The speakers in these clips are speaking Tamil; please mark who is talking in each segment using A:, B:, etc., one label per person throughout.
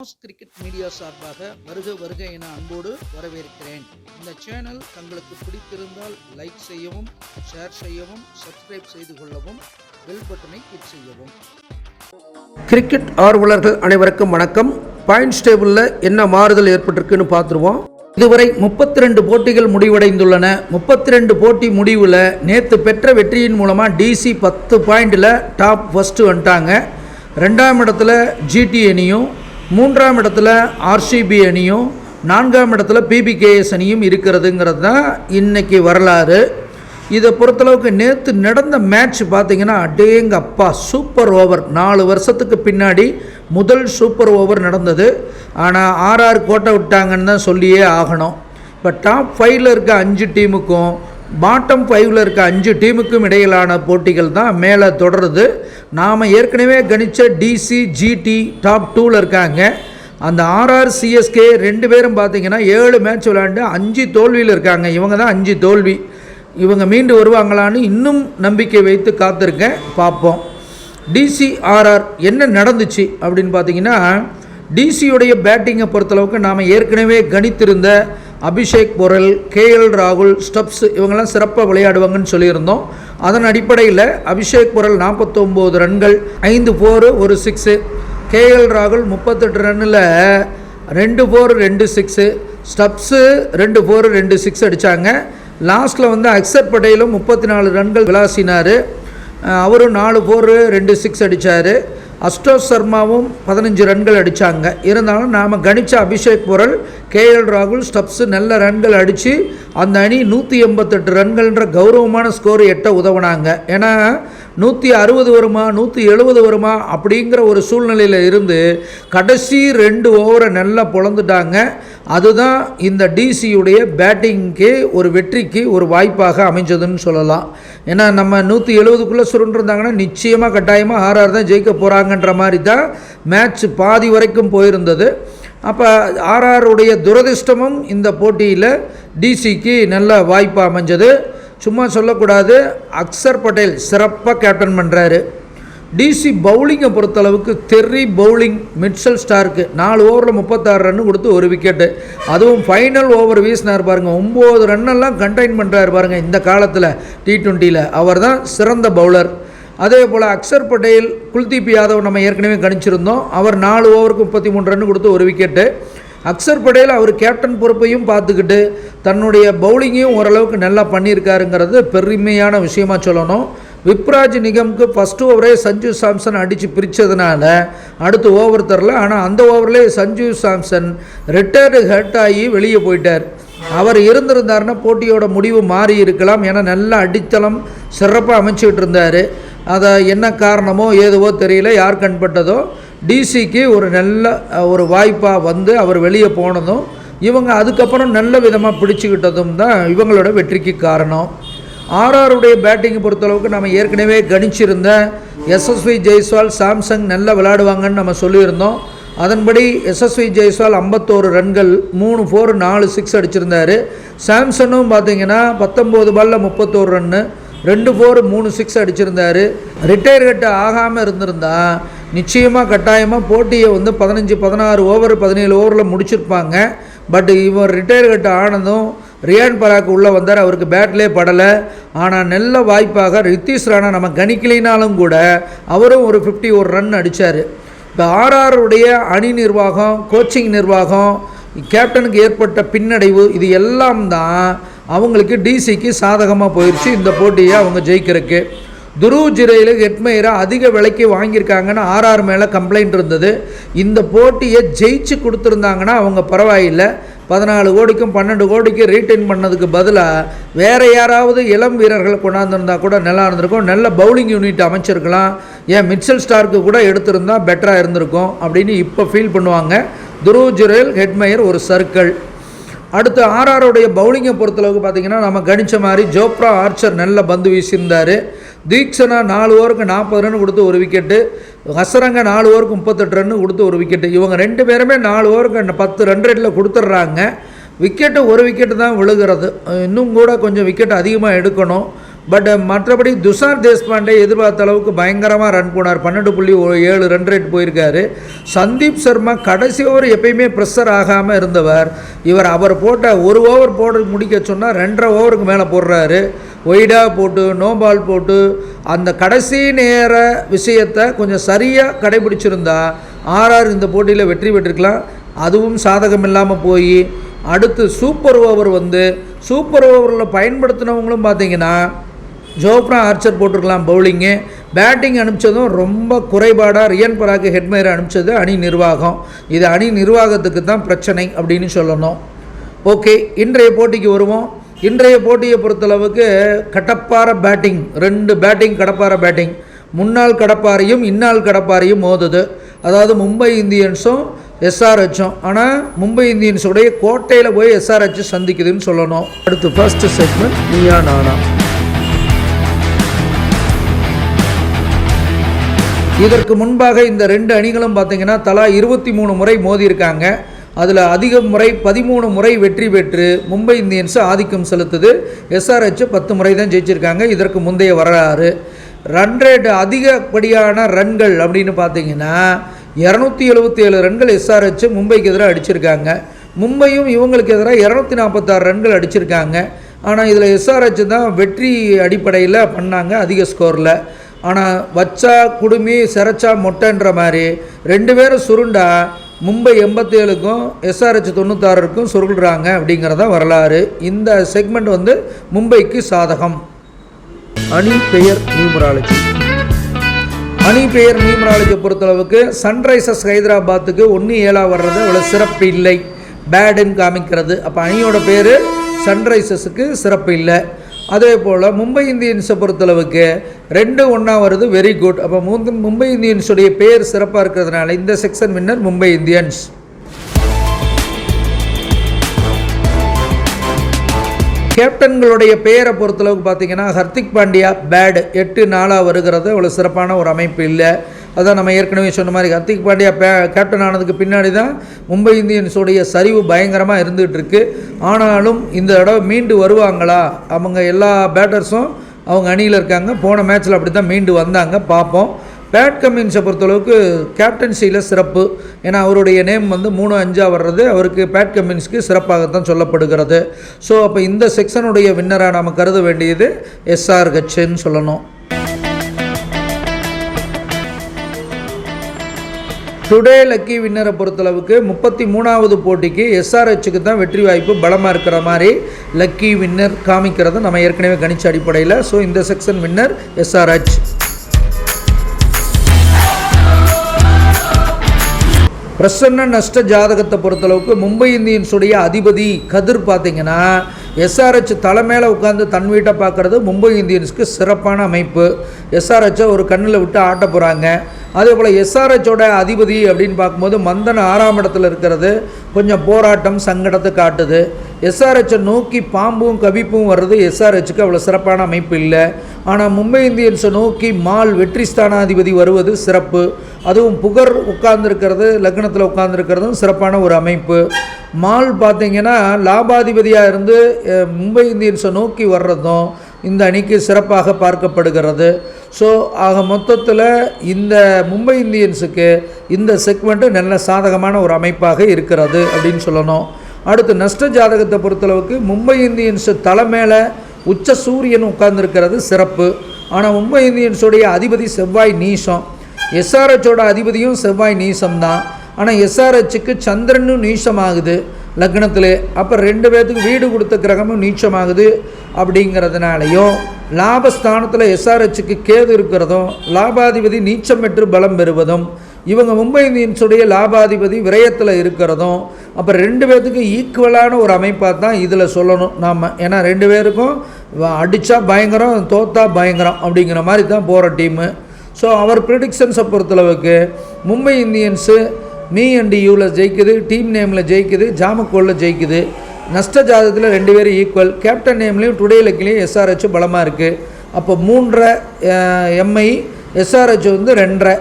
A: ஸ்போர்ட்ஸ் கிரிக்கெட் மீடியா சார்பாக வருக வருக என அன்போடு வரவேற்கிறேன். இந்த சேனல் தங்களுக்கு பிடித்திருந்தால் லைக் செய்யவும் ஷேர் செய்யவும் சப்ஸ்கிரைப் செய்து கொள்ளவும் பெல் பட்டனை கிளிக் செய்யவும்.
B: கிரிக்கெட் ஆர்வலர்கள் அனைவருக்கும் வணக்கம். பாயிண்ட்ஸ் டேபிளில் என்ன மாறுதல் ஏற்பட்டிருக்குன்னு பார்த்துருவோம். இதுவரை முப்பத்தி ரெண்டு போட்டிகள் முடிவடைந்துள்ளன. முப்பத்தி ரெண்டு போட்டி முடிவில் நேற்று பெற்ற வெற்றியின் மூலமாக டிசி பத்து பாயிண்டில் டாப் ஃபஸ்ட்டு வந்துட்டாங்க. ரெண்டாம் இடத்துல ஜிடி அணியும் மூன்றாம் இடத்துல ஆர்சிபி அணியும் நான்காம் இடத்துல பிபிகேஎஸ் அணியும் இருக்கிறதுங்கிறது தான் இன்றைக்கி வரலாறு. இதை பொறுத்தளவுக்கு நேற்று நடந்த மேட்ச் பார்த்தீங்கன்னா அடேங்க அப்பா சூப்பர் ஓவர் நாலு வருஷத்துக்கு பின்னாடி முதல் சூப்பர் ஓவர் நடந்தது. ஆனால் ஆர்ஆர் கோட்டை விட்டாங்கன்னு தான் சொல்லியே ஆகணும். இப்போ டாப் ஃபைவ்ல இருக்க அஞ்சு டீமுக்கும் பாட்டம் ஃபைவ்ல இருக்க அஞ்சு டீமுக்கும் இடையிலான போட்டிகள் தான் மேலே தொடருது. நாம் ஏற்கனவே கணித்த டிசி ஜிடி டாப் டூவில் இருக்காங்க. அந்த ஆர்ஆர் சிஎஸ்கே ரெண்டு பேரும் பார்த்தீங்கன்னா ஏழு மேட்ச் விளையாண்டு அஞ்சு தோல்வியில் இருக்காங்க. இவங்க தான் அஞ்சு தோல்வி. இவங்க மீண்டு வருவாங்களான்னு இன்னும் நம்பிக்கை வைத்து காத்திருக்கேன். பார்ப்போம். டிசிஆர்ஆர் என்ன நடந்துச்சு அப்படின்னு பார்த்தீங்கன்னா டிசியுடைய பேட்டிங்கை பொறுத்தளவுக்கு நாம் ஏற்கனவே கணித்திருந்த அபிஷேக் பொரல் கேஎல் ராகுல் ஸ்டப்ஸ் இவங்கெல்லாம் சிறப்பாக விளையாடுவாங்கன்னு சொல்லியிருந்தோம். அதன் அடிப்படையில் அபிஷேக் பொரல் நாற்பத்தொம்போது ரன்கள் ஐந்து ஃபோரு ஒரு சிக்ஸு கேஎல் ராகுல் முப்பத்தெட்டு ரன்னில் ரெண்டு ஃபோர் ரெண்டு சிக்ஸு ஸ்டப்ஸு ரெண்டு ஃபோர் ரெண்டு சிக்ஸ் அடித்தாங்க லாஸ்ட்டில் வந்து அக்சர் பட்டேலும் முப்பத்தி நாலு ரன்கள் விளாசினார். அவரும் நாலு ஃபோரு ரெண்டு சிக்ஸ் அடித்தார் அஷ்டோ சர்மாவும் பதினஞ்சு ரன்கள் அடித்தாங்க இருந்தாலும் நாம் கணிச்ச அபிஷேக் பொரல் கேஎல் ராகுல் ஸ்டப்ஸு நல்ல ரன்கள் அடித்து அந்த அணி நூற்றி எண்பத்தெட்டு ரன்கள்ன்ற கௌரவமான ஸ்கோர் எட்ட உதவுனாங்க. ஏன்னா நூற்றி அறுபது வருமா நூற்றி எழுபது வருமா அப்படிங்கிற ஒரு சூழ்நிலையில் இருந்து கடைசி ரெண்டு ஓவரை நல்லா பொழந்துட்டாங்க. அதுதான் இந்த டிசியுடைய பேட்டிங்க்கு ஒரு வெற்றிக்கு ஒரு வாய்ப்பாக அமைஞ்சதுன்னு சொல்லலாம். ஏன்னா நம்ம நூற்றி எழுபதுக்குள்ளே சுருண்டிருந்தாங்கன்னா நிச்சயமாக கட்டாயமாக ஆர்ஆர் தான் ஜெயிக்க போகிறாங்கன்ற மாதிரி தான் மேட்ச் பாதி வரைக்கும் போயிருந்தது. அப்போ ஆர்ஆருடைய துரதிர்ஷ்டமும் இந்த போட்டியில் டிசிக்கு நல்ல வாய்ப்பு அமைஞ்சது. சும்மா சொல்லக்கூடாது. அக்சர் பட்டேல் சிறப்பாக கேப்டன் பண்ணுறாரு டிசி பவுலிங்கை பொறுத்தளவுக்கு தெர்ரி பவுலிங் மிட்சல் ஸ்டாருக்கு நாலு ஓவரில் முப்பத்தாறு ரன் கொடுத்து ஒரு விக்கெட்டு அதுவும் ஃபைனல் ஓவர் வீசினார் பாருங்கள் ஒம்பது ரன்னெல்லாம் கண்டெயின் பண்ணுறாரு பாருங்கள் இந்த காலத்தில் டி ட்வெண்ட்டியில் அவர் தான் சிறந்த பவுலர் அதே போல் அக்சர் பட்டேல் குல்தீப் யாதவ் நம்ம ஏற்கனவே கணிச்சிருந்தோம். அவர் நாலு ஓவருக்கு முப்பத்தி மூணு ரன் கொடுத்து ஒரு விக்கெட்டு அக்சர் படேல் அவர் கேப்டன் பொறுப்பையும் பார்த்துக்கிட்டு தன்னுடைய பவுலிங்கையும் ஓரளவுக்கு நல்லா பண்ணியிருக்காருங்கிறது பெருமையான விஷயமா சொல்லணும். விப்ராஜ் நிகம்க்கு ஃபஸ்ட்டு ஓவரே சஞ்சு சாம்சன் அடித்து பிரித்ததுனால அடுத்து ஓவர் தரல. ஆனால் அந்த ஓவர்லேயே சஞ்சு சாம்சன் ரிட்டையர்டு ஹர்ட் ஆகி வெளியே போயிட்டார். அவர் இருந்திருந்தாருன்னா போட்டியோட முடிவு மாறி இருக்கலாம். ஏன்னா நல்ல அடித்தளம் சிறப்பாக அமைச்சிக்கிட்டு இருந்தார். அதை என்ன காரணமோ ஏதுவோ தெரியல. யார் கண்பட்டதோ டிசிக்கு ஒரு நல்ல ஒரு வாய்ப்பாக வந்து அவர் வெளியே போனதும் இவங்க அதுக்கப்புறம் நல்ல விதமாக பிடிச்சிக்கிட்டதும் தான் இவங்களோட வெற்றிக்கு காரணம். ஆர்ஆருடைய பேட்டிங்கை பொறுத்தளவுக்கு நம்ம ஏற்கனவே கணிச்சிருந்த எஸ்எஸ்வி ஜெய்ஸ்வால் சாம்சங் நல்லா விளையாடுவாங்கன்னு நம்ம சொல்லியிருந்தோம். அதன்படி எஸ்எஸ்வி ஜெய்ஸ்வால் ஐம்பத்தோரு ரன்கள் மூணு ஃபோர் நாலு சிக்ஸ் அடிச்சிருந்தாரு. சாம்சனும் பார்த்தீங்கன்னா பத்தொம்போது பாலில் முப்பத்தோரு ரன்னு ரெண்டு ஃபோர் மூணு சிக்ஸ் அடிச்சிருந்தாரு. ரிட்டையர் கட்ட ஆகாமல் இருந்திருந்தா நிச்சயமாக கட்டாயமாக போட்டியை வந்து பதினஞ்சு பதினாறு ஓவர் பதினேழு ஓவரில் முடிச்சிருப்பாங்க. பட் இவர் ரிட்டையர் கட்ட ஆனதும் ரியான் பராக் உள்ளே வந்தார் அவருக்கு பேட்லே படலை. ஆனால் நல்ல வாய்ப்பாக ரித்தீஷ் ராணா நம்ம கணிக்கலினாலும் கூட அவரும் ஒரு ஃபிஃப்டி ஒரு ரன் அடித்தார் இப்போ ஆர்ஆருடைய அணி நிர்வாகம் கோச்சிங் நிர்வாகம் கேப்டனுக்கு ஏற்பட்ட பின்னடைவு இது எல்லாம் தான் அவங்களுக்கு டிசிக்கு சாதகமாக போயிடுச்சு இந்த போட்டியை அவங்க ஜெயிக்கிறதுக்கு. துருவ் ஜிரையில் ஹெட்மயரை அதிக விலைக்கு வாங்கியிருக்காங்கன்னு ஆர்ஆர் மேலே கம்ப்ளைண்ட் இருந்தது. இந்த போட்டியை ஜெயிச்சு கொடுத்துருந்தாங்கன்னா அவங்க பரவாயில்லை. பதினாலு கோடிக்கும் பன்னெண்டு கோடிக்கு ரீட்டைன் பண்ணதுக்கு பதிலாக வேறு யாராவது இளம் வீரர்களை கொண்டாந்துருந்தா கூட நல்லா இருந்திருக்கும். நல்ல பவுலிங் யூனிட் அமைச்சிருக்கலாம். ஏன் மிட்சல் ஸ்டார்க்கு கூட எடுத்திருந்தா பெட்டராக இருந்திருக்கும் அப்படின்னு இப்போ ஃபீல் பண்ணுவாங்க. துருவ் ஜுரேல் ஹெட்மயர் ஒரு சர்க்கிள் அடுத்து ஆர்ஆருடைய பவுலிங்கை பொறுத்தளவுக்கு பார்த்தீங்கன்னா நம்ம கணிச்ச மாதிரி ஜோப்ரா ஆர்ச்சர் நல்ல பந்து வீசியிருந்தார். தீக்ஷனா நாலு ஓவருக்கு நாற்பது ரன் கொடுத்து ஒரு விக்கெட்டு ஹசரங்க நாலு ஓவருக்கு முப்பத்தெட்டு ரன் கொடுத்து ஒரு விக்கெட்டு. இவங்க ரெண்டு பேருமே நாலு ஓவருக்கு பத்து ரன் ரேட்டில் கொடுத்துட்றாங்க விக்கெட்டு ஒரு விக்கெட்டு தான் விழுகிறது. இன்னும் கூட கொஞ்சம் விக்கெட் அதிகமாக எடுக்கணும். பட் uh, மற்றபடி துஷார் தேஷ்பாண்டே எதிர்பார்த்த அளவுக்கு பயங்கரமாக ரன் போனார். பன்னெண்டு புள்ளி ஏழு ரன் ரேட் போயிருக்காரு. சந்தீப் சர்மா கடைசி ஓவர் எப்பயுமே ப்ரெஷர் ஆகாமல் இருந்தவர். இவர் அவர் போட்ட ஒரு ஓவர் போட முடிக்க சொன்னால் ரெண்டரை ஓவருக்கு மேலே போடுறாரு. ஒய்டாக போட்டு நோ பால் போட்டு அந்த கடைசி நேர விஷயத்தை கொஞ்சம் சரியாக கடைபிடிச்சிருந்தா ஆர்ஆர் இந்த போட்டியில் வெற்றி பெற்றிருக்கலாம். அதுவும் சாதகம் இல்லாமல் போய் அடுத்து சூப்பர் ஓவர் வந்து சூப்பர் ஓவரில் பயன்படுத்தினவங்களும் பார்த்தீங்கன்னா ஜோப்ரா ஆர்ச்சர் போட்டிருக்கலாம் பவுலிங்கு பேட்டிங் அனுப்பிச்சதும் ரொம்ப குறைபாடாக ரியன் பராக்கு ஹெட்மேர் அனுப்பிச்சது அணி நிர்வாகம். இது அணி நிர்வாகத்துக்கு தான் பிரச்சனை அப்படின்னு சொல்லணும். ஓகே இன்றைய போட்டிக்கு வருவோம். இன்றைய போட்டியை பொறுத்தளவுக்கு கடப்பார பேட்டிங் ரெண்டு பேட்டிங் கடப்பார பேட்டிங் முன்னாள் கடப்பாரையும் இந்நாள் கடப்பாரையும் மோதுது. அதாவது மும்பை இந்தியன்ஸும் எஸ்ஆர்ஹெச்சும் ஆனால் மும்பை இந்தியன்ஸுடைய கோட்டையில் போய் எஸ்ஆர்ஹெச் சந்திக்குதுன்னு சொல்லணும். அடுத்து ஃபர்ஸ்ட் செக்மெண்ட் நீயா நானா. இதற்கு முன்பாக இந்த ரெண்டு அணிகளும் பார்த்தீங்கன்னா தலா இருபத்தி மூணு முறை மோதியிருக்காங்க. அதில் அதிக முறை பதிமூணு முறை வெற்றி பெற்று மும்பை இந்தியன்ஸ் ஆதிக்கம் செலுத்துது. எஸ்ஆர்ஹெச் பத்து முறை தான் ஜெயிச்சிருக்காங்க. இதற்கு முந்தைய வரலாறு. ரன் ரேட் அதிகப்படியான ரன்கள் அப்படின்னு பார்த்தீங்கன்னா இரநூத்தி எழுபத்தி ஏழு ரன்கள் எஸ்ஆர்ஹெச் மும்பைக்கு எதிராக அடிச்சிருக்காங்க. மும்பையும் இவங்களுக்கு எதிராக இரநூத்தி நாற்பத்தாறு ரன்கள் அடிச்சிருக்காங்க. ஆனால் இதில் எஸ்ஆர்ஹெச் தான் வெற்றி அடிப்படையில் பண்ணாங்க அதிக ஸ்கோரில் ஆனால் வச்சா குடுமி சிறச்சா மொட்டைன்ற மாதிரி ரெண்டு பேரும் சுருண்டா மும்பை எண்பத்தேழுக்கும் எஸ்ஆர்ஹெச் தொண்ணூத்தாறுக்கும் சுருள்றாங்க அப்படிங்கிறத வரலாறு. இந்த செக்மெண்ட் வந்து மும்பைக்கு சாதகம். அணி பெயர் நியூமராலஜி. அணி பெயர் நியூமராலஜி பொறுத்தளவுக்கு சன்ரைசர்ஸ் ஹைதராபாத்துக்கு ஒன்று ஏழாக வர்றது அவ்வளோ சிறப்பு இல்லை. பேடுன்னு காமிக்கிறது. அப்போ அணியோட பேர் சன்ரைசர்ஸுக்கு சிறப்பு இல்லை. அதே போல் மும்பை இந்தியன்ஸை பொறுத்தளவுக்கு ரெண்டு ஒன்றா வருது வெரி குட் அப்போ மூன்று மும்பை இந்தியன்ஸுடைய பேர் சிறப்பாக இருக்கிறதுனால இந்த செக்ஷன் வின்னர் மும்பை இந்தியன்ஸ். கேப்டன்களுடைய பெயரை பொறுத்தளவுக்கு பார்த்தீங்கன்னா ஹர்திக் பாண்டியா பேடு எட்டு நாளாக வருகிறது. அவ்வளோ சிறப்பான ஒரு அமைப்பு இல்லை. அதான் நம்ம ஏற்கனவே சொன்ன மாதிரி ஹர்திக் பாண்டியா பே கேப்டன் ஆனதுக்கு பின்னாடி தான் மும்பை இந்தியன்ஸுடைய சரிவு பயங்கரமாக இருந்துகிட்டு இருக்கு ஆனாலும் இந்த தடவை மீண்டு வருவாங்களா? அவங்க எல்லா பேட்டர்ஸும் அவங்க அணியில் இருக்காங்க. போன மேட்ச்சில் அப்படி தான் மீண்டு வந்தாங்க. பார்ப்போம். பேட் கம்மின்ஸை பொறுத்தளவுக்கு கேப்டன்சியில் சிறப்பு. ஏன்னா அவருடைய நேம் வந்து மூணு அஞ்சாக வர்றது அவருக்கு பேட் கம்மின்ஸ்க்கு சிறப்பாகத்தான் சொல்லப்படுகிறது. ஸோ அப்போ இந்த செக்ஷனுடைய வின்னராக நாம் கருத வேண்டியது எஸ்ஆர் கச்சேன்னு சொல்லணும். டுடே லக்கி வின்னரை பொறுத்தளவுக்கு முப்பத்தி மூணாவது போட்டிக்கு எஸ்ஆர்ஹெச்சுக்கு தான் வெற்றி வாய்ப்பு பலமாக இருக்கிற மாதிரி லக்கி வின்னர் காமிக்கிறத நம்ம ஏற்கனவே கணிச்ச அடிப்படையில். ஸோ இந்த செக்ஷன் வின்னர் எஸ்ஆர்ஹெச் பிரசன்ன நஷ்ட ஜாதகத்தை பொறுத்தளவுக்கு மும்பை இந்தியன்ஸுடைய அதிபதி கதிர் பார்த்தீங்கன்னா எஸ்ஆர்ஹெச் தலை மேலே உட்காந்து தன் வீட்டை பார்க்குறது மும்பை இந்தியன்ஸுக்கு சிறப்பான அமைப்பு. எஸ்ஆர்ஹெச்சை ஒரு கண்ணில் விட்டு ஆட்ட போகிறாங்க அதே போல் எஸ்ஆர்ஹெச்சோட அதிபதி அப்படின்னு பார்க்கும்போது மந்தன் ஆறாம் இடத்துல இருக்கிறது. கொஞ்சம் போராட்டம் சங்கடத்தை காட்டுது. எஸ்ஆர்ஹெச்சை நோக்கி பாம்பும் கவிப்பும் வர்றது எஸ்ஆர்ஹெச்சுக்கு அவ்வளோ சிறப்பான அமைப்பு இல்லை. ஆனால் மும்பை இந்தியன்ஸை நோக்கி மால் வெற்றி ஸ்தானாதிபதி வருவது சிறப்பு. அதுவும் புகர் உட்கார்ந்துருக்கிறது லக்னத்தில் உட்கார்ந்துருக்கிறதும் சிறப்பான ஒரு அமைப்பு. மால் பார்த்திங்கன்னா லாபாதிபதியாக இருந்து மும்பை இந்தியன்ஸை நோக்கி வர்றதும் இந்த அணிக்கு சிறப்பாக பார்க்கப்படுகிறது. ஸோ ஆக மொத்தத்தில் இந்த மும்பை இந்தியன்ஸுக்கு இந்த செக்மெண்ட்டு நல்ல சாதகமான ஒரு அமைப்பாக இருக்கிறது அப்படின்னு சொல்லணும். அடுத்து நஷ்ட ஜாதகத்தை பொறுத்தளவுக்கு மும்பை இந்தியன்ஸு தலை மேலே உச்ச சூரியன் உட்கார்ந்துருக்கிறது சிறப்பு. ஆனால் மும்பை இந்தியன்ஸுடைய அதிபதி செவ்வாய் நீசம். எஸ்ஆர்ஹெச்சோட அதிபதியும் செவ்வாய் நீசம் தான் ஆனால் எஸ்ஆர்ஹெச்சுக்கு சந்திரனும் நீசமாகுது. லக்னத்தில். அப்போ ரெண்டு பேர்த்துக்கு வீடு கொடுத்த கிரகமும் நீச்சமாகுது அப்படிங்கிறதுனாலையும் லாபஸ்தானத்தில் எஸ்ஆர்ஹெச்சுக்கு கேது இருக்கிறதும் லாபாதிபதி நீச்சம் பெற்று பலம் பெறுவதும் இவங்க மும்பை இந்தியன்ஸுடைய லாபாதிபதி விரயத்தில் இருக்கிறதும் அப்போ ரெண்டு பேர்த்துக்கும் ஈக்குவலான ஒரு அமைப்பாக தான் இதில் சொல்லணும் நாம். ஏன்னா ரெண்டு பேருக்கும் அடித்தா பயங்கரம் தோத்தா பயங்கரம் அப்படிங்கிற மாதிரி தான் போகிற டீமு. ஸோ அவர் ப்ரிடிக்ஷன்ஸை பொறுத்தளவுக்கு மும்பை இந்தியன்ஸு மீ அண்ட் யூவில் ஜெயிக்குது டீம் நேமில் ஜெயிக்குது ஜாமக்கோலில் ஜெயிக்குது. நஷ்ட ஜாதத்தில் ரெண்டு பேரும் ஈக்குவல் கேப்டன் நேம்லேயும் டுடே லக்கிலையும் எஸ்ஆர்ஹெச் பலமாக இருக்குது அப்போ மூன்றரை எம்ஐ எஸ்ஆர்ஹெச் வந்து ரெண்டரை.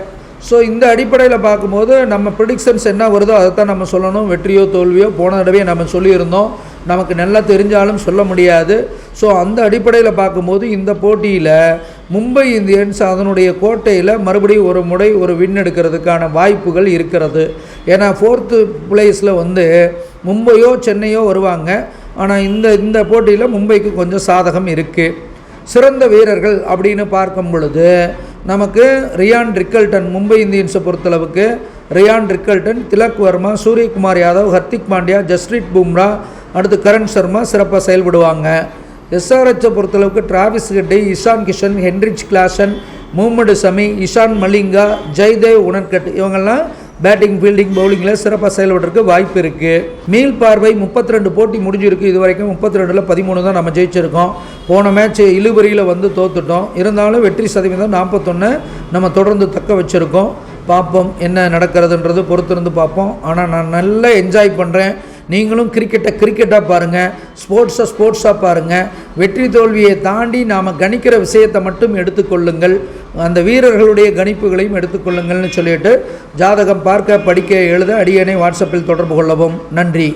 B: ஸோ இந்த அடிப்படையில் பார்க்கும்போது நம்ம ப்ரிடிக்ஷன்ஸ் என்ன வருதோ அதை தான் நம்ம சொல்லணும். வெற்றியோ தோல்வியோ போன தடவையே நம்ம சொல்லியிருந்தோம். நமக்கு நல்லா தெரிஞ்சாலும் சொல்ல முடியாது. ஸோ அந்த அடிப்படையில் பார்க்கும்போது இந்த போட்டியில் மும்பை இந்தியன்ஸ் அதனுடைய கோட்டையில் மறுபடியும் ஒரு முறை ஒரு வின் எடுக்கிறதுக்கான வாய்ப்புகள் இருக்கிறது. ஏன்னா ஃபோர்த்து பிளேஸில் வந்து மும்பையோ சென்னையோ வருவாங்க. ஆனால் இந்த இந்த போட்டியில் மும்பைக்கு கொஞ்சம் சாதகம் இருக்குது சிறந்த வீரர்கள் அப்படின்னு பார்க்கும் பொழுது நமக்கு ரியான் ரிக்கல்டன் மும்பை இந்தியன்ஸை பொறுத்தளவுக்கு ரியான் ரிக்கல்டன் திலக் வர்மா சூரியகுமார் யாதவ் ஹர்திக் பாண்டியா ஜஸ்ரீத் பும்ரா அடுத்து கரண் சர்மா சிறப்பாக செயல்படுவாங்க. எஸ்ஆர்ஹெச்சை பொறுத்தளவுக்கு டிராவிஸ் ஹெட்டை இஷான் கிஷன் ஹென்ரிச் கிளாசன் முகமது சமி இஷான் மலிங்கா ஜெய்தேவ் உணர்கட். இவங்கெல்லாம் பேட்டிங் ஃபீல்டிங் பவுலிங்கில் சிறப்பாக செயல்படுறதுக்கு வாய்ப்பு இருக்குது மீள் பார்வை 32 போட்டி முடிஞ்சிருக்கு. இது வரைக்கும் முப்பத்தி ரெண்டில் பதிமூணு தான் நம்ம ஜெயிச்சிருக்கோம். போன மேட்ச் இழுபறியில் வந்து தோத்துட்டோம். இருந்தாலும் வெற்றி சதவீதம் நாற்பத்தொன்று நம்ம தொடர்ந்து தக்க வச்சுருக்கோம். பார்ப்போம் என்ன நடக்கிறதுன்றது பொறுத்திருந்து பார்ப்போம். ஆனால் நான் நல்லா என்ஜாய் பண்ணுறேன் நீங்களும் கிரிக்கெட்டை கிரிக்கெட்டாக பாருங்கள் ஸ்போர்ட்ஸை ஸ்போர்ட்ஸாக பாருங்கள் வெற்றி தோல்வியை தாண்டி நாம் கணிக்கிற விஷயத்தை மட்டும் எடுத்துக்கொள்ளுங்கள். அந்த வீரர்களுடைய கணிப்புகளையும் எடுத்துக்கொள்ளுங்கள்னு சொல்லிட்டு ஜாதகம் பார்க்க படிக்க எழுத அடியனை வாட்ஸ்அப்பில் தொடர்பு கொள்ளவும். நன்றி.